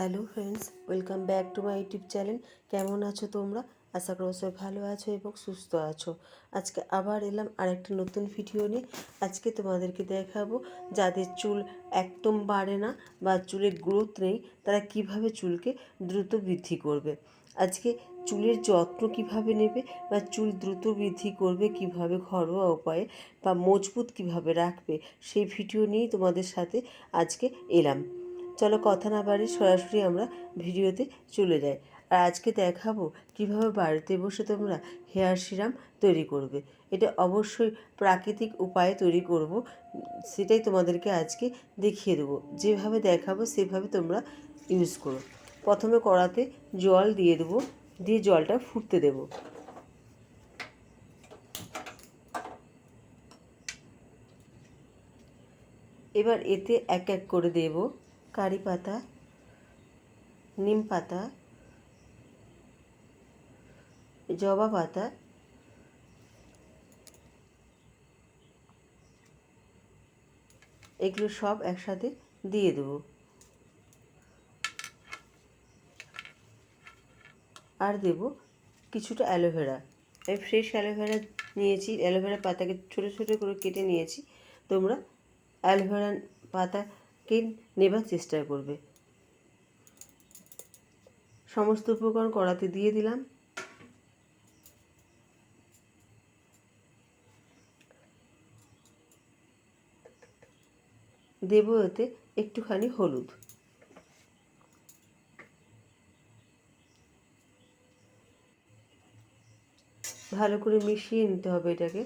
Hello friends, welcome back to my YouTube channel. কেমন আছো তোমরা? আশা করো সবাই ভালো আছো এবং সুস্থ আছো। আজকে আবার এলাম আরেকটা নতুন ভিডিও নিয়ে। আজকে তোমাদেরকে দেখাবো যাদের চুল একদম বাড়ে না বা চুলের গ্রোথ নেই, তারা কীভাবে চুলকে দ্রুত বৃদ্ধি করবে? আজকে চুলের যত্ন কীভাবে নেবে বা চুল দ্রুত বৃদ্ধি করবে কীভাবে ঘরোয়া উপায়ে বা মজবুত কীভাবে রাখবে, সেই ভিডিও নিয়েই তোমাদের সাথে আজকে এলাম। চলো কথা না বাড়ি সরাসরি আমরা ভিডিওতে চলে যাই। আর আজকে দেখাবো কীভাবে বাড়িতে বসে তোমরা হেয়ার সিরাম তৈরি করবে। এটা অবশ্যই প্রাকৃতিক উপায়ে তৈরি করব, সেটাই তোমাদেরকে আজকে দেখিয়ে দেবো। যেভাবে দেখাবো, সেভাবে তোমরা ইউজ করো। প্রথমে কড়াতে জল দিয়ে দেবো, দিয়ে জলটা ফুটতে দেবো। এবার এতে এক এক করে দেব। কারি পাতা, নিম পাতা, জবা পাতা, এগুলো সব একসাথে দিয়ে দেবো। আর দেব কিছুটা অ্যালোভেরা। আমি ফ্রেশ অ্যালোভেরা নিয়েছি, অ্যালোভেরা পাতাকে ছোটো ছোটো করে কেটে নিয়েছি। তোমরা অ্যালোভেরা পাতাকে নেবার চেষ্টা করবে? সমস্ত উপকরণ কড়াতে দিয়ে দিলাম। দেব এতে একটুখানি হলুদ। ভালো করে মিশিয়ে নিতে হবে এটাকে।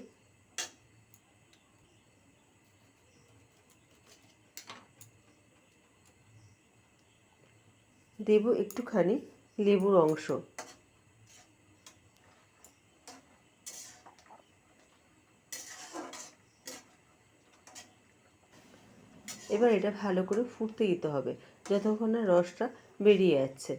দেব একটুখানি লেবুর অংশ। এবার এটা ভালো করে ফুটতে দিতে হবে, যতক্ষণ না রসটা বেরিয়ে যাচ্ছে।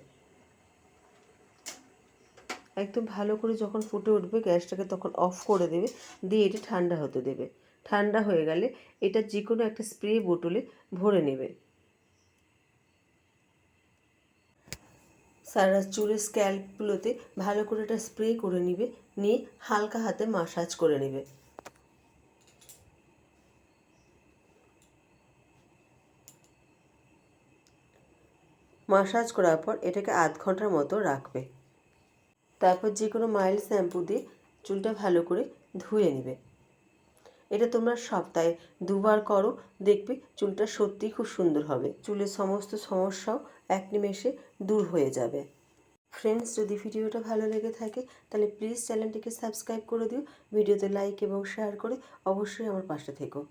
একদম ভালো করে যখন ফুটে উঠবে, গ্যাসটাকে তখন অফ করে দেবে, দিয়ে এটা ঠান্ডা হতে দেবে। ঠান্ডা হয়ে গেলে এটা যে কোনো একটা স্প্রে বোতলে ভরে নেবে। সারা চুলের স্ক্যাল্পগুলোতে ভালো করে এটা স্প্রে করে নিবে, নিয়ে হালকা হাতে মাসাজ করে নেবে। মাসাজ করার পর এটাকে আধ ঘণ্টার মতো রাখবে। তারপর যে কোনো মাইল্ড শ্যাম্পু দিয়ে চুলটা ভালো করে ধুয়ে নেবে। এটা তোমরা সপ্তাহে দুবার করো, দেখবে চুলটা সত্যিই খুব সুন্দর হবে। চুলের সমস্ত সমস্যাও এক নিমেষে দূর হয়ে যাবে। ফ্রেন্ডস যদি ভিডিওটা ভালো লেগে থাকে, তাহলে প্লিজ চ্যানেলটিকে সাবস্ক্রাইব করে দিও। ভিডিওতে লাইক এবং শেয়ার করে অবশ্যই আমার পাশে থেকো।